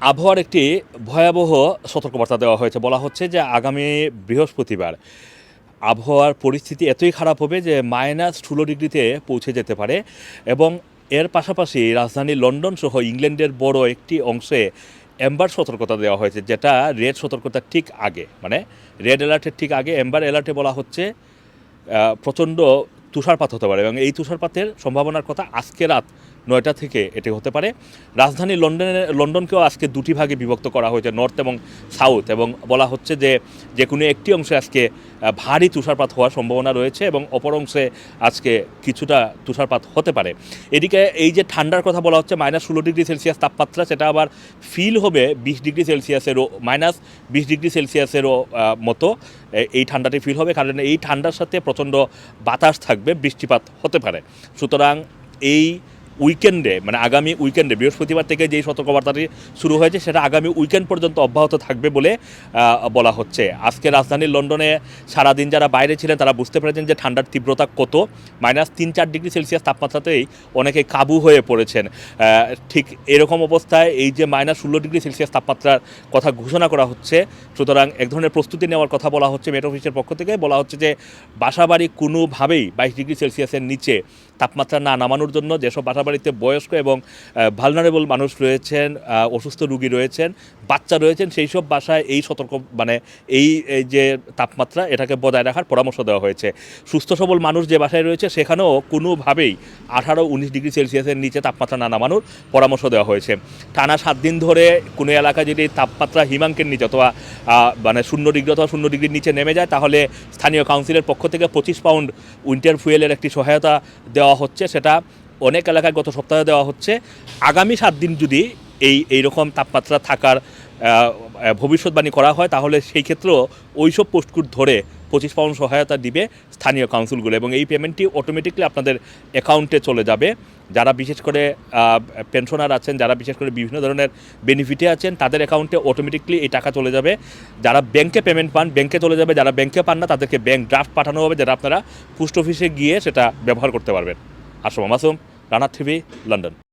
আবহাওয়ার একটি ভয়াবহ সতর্কবার্তা দেওয়া হয়েছে। বলা হচ্ছে যে আগামী বৃহস্পতিবার আবহাওয়ার পরিস্থিতি এতই খারাপ হবে যে মাইনাস ষোলো ডিগ্রিতে পৌঁছে যেতে পারে এবং এর পাশাপাশি রাজধানী লন্ডন সহ ইংল্যান্ডের বড় একটি অংশে এম্বার সতর্কতা দেওয়া হয়েছে, যেটা রেড সতর্কতার ঠিক আগে মানে রেড অ্যালার্টের ঠিক আগে এম্বার অ্যালার্টে বলা হচ্ছে প্রচণ্ড তুষারপাত হতে পারে এবং এই তুষারপাতের সম্ভাবনার কথা আজকে রাত নয়টা থেকে এটি হতে পারে। রাজধানী লন্ডনে, লন্ডনকেও আজকে দুটি ভাগে বিভক্ত করা হয়েছে, নর্থ এবং সাউথ। এবং বলা হচ্ছে যে যে কোনো একটি অংশে আজকে ভারী তুষারপাত হওয়ার সম্ভাবনা রয়েছে এবং অপর অংশে আজকে কিছুটা তুষারপাত হতে পারে। এদিকে এই যে ঠান্ডার কথা বলা হচ্ছে, মাইনাস ষোলো ডিগ্রি সেলসিয়াস তাপমাত্রা, সেটা আবার ফিল হবে বিশ ডিগ্রি সেলসিয়াসেরও, মাইনাস বিশ ডিগ্রি সেলসিয়াসেরও মতো। এই ঠান্ডাটি ফিল হবে, কারণ এই ঠান্ডার সাথে প্রচণ্ড বাতাস থাকবে, বৃষ্টিপাত হতে পারে। সুতরাং এই উইকেন্ডে মানে আগামী উইকেন্ডে, বৃহস্পতিবার থেকে যেই সতর্কবার্তাটি শুরু হয়েছে, সেটা আগামী উইকেন্ড পর্যন্ত অব্যাহত থাকবে বলে বলা হচ্ছে। আজকে রাজধানী লন্ডনে সারাদিন যারা বাইরে ছিলেন, তারা বুঝতে পেরেছেন যে ঠান্ডার তীব্রতা কত। মাইনাস তিন চার ডিগ্রি সেলসিয়াস তাপমাত্রাতেই অনেকে কাবু হয়ে পড়েছেন। ঠিক এরকম অবস্থায় এই যে মাইনাস ষোলো ডিগ্রি সেলসিয়াস তাপমাত্রার কথা ঘোষণা করা হচ্ছে, সুতরাং এক ধরনের প্রস্তুতি নেওয়ার কথা বলা হচ্ছে মেট অফিসের পক্ষ থেকে। বলা হচ্ছে যে বাসাবাড়ি কোনোভাবেই বাইশ ডিগ্রি সেলসিয়াসের নিচে তাপমাত্রা না নামানোর জন্য যেসব বাসাবাড়িতে বয়স্ক এবং ভালনারেবল মানুষ রয়েছেন অসুস্থ রুগী রয়েছেন বাচ্চা রয়েছেন, সেই সব বাসায় এই সতর্ক মানে এই যে তাপমাত্রা, এটাকে বজায় রাখার পরামর্শ দেওয়া হয়েছে। সুস্থ সবল মানুষ যে বাসায় রয়েছে, সেখানেও কোনোভাবেই আঠারো উনিশ ডিগ্রি সেলসিয়াসের নিচে তাপমাত্রা না নামানোর পরামর্শ দেওয়া হয়েছে। টানা সাত দিন ধরে কোনো এলাকায় যদি তাপমাত্রা হিমাঙ্কের নিচে অথবা মানে শূন্য ডিগ্রি অথবা শূন্য ডিগ্রির নিচে নেমে যায়, তাহলে স্থানীয় কাউন্সিলের পক্ষ থেকে পঁচিশ পাউন্ড উইন্টার ফুয়েলের একটি সহায়তা দেওয়া হচ্ছে। সেটা অনেক এলাকায় গত সপ্তাহে দেওয়া হচ্ছে। আগামী সাত দিন যদি এই এইরকম তাপমাত্রা থাকার ভবিষ্যৎবাণী করা হয়, তাহলে সেই ক্ষেত্রেও ওইসব পোস্টকুট ধরে পঁচিশ পাউন্ড সহায়তা দিবে স্থানীয় কাউন্সিলগুলো এবং এই পেমেন্টটি অটোমেটিকলি আপনাদের অ্যাকাউন্টে চলে যাবে। যারা বিশেষ করে পেনশনার আছেন, যারা বিশেষ করে বিভিন্ন ধরনের বেনিফিটে আছেন, তাদের অ্যাকাউন্টে অটোমেটিকলি এই টাকা চলে যাবে। যারা ব্যাংকে পেমেন্ট পান ব্যাংকে চলে যাবে। যারা ব্যাংকে পান না, তাদেরকে ব্যাংক ড্রাফট পাঠানো হবে, যেটা আপনারা পোস্ট অফিসে গিয়ে সেটা ব্যবহার করতে পারবেন। Assam Masum Rana TV London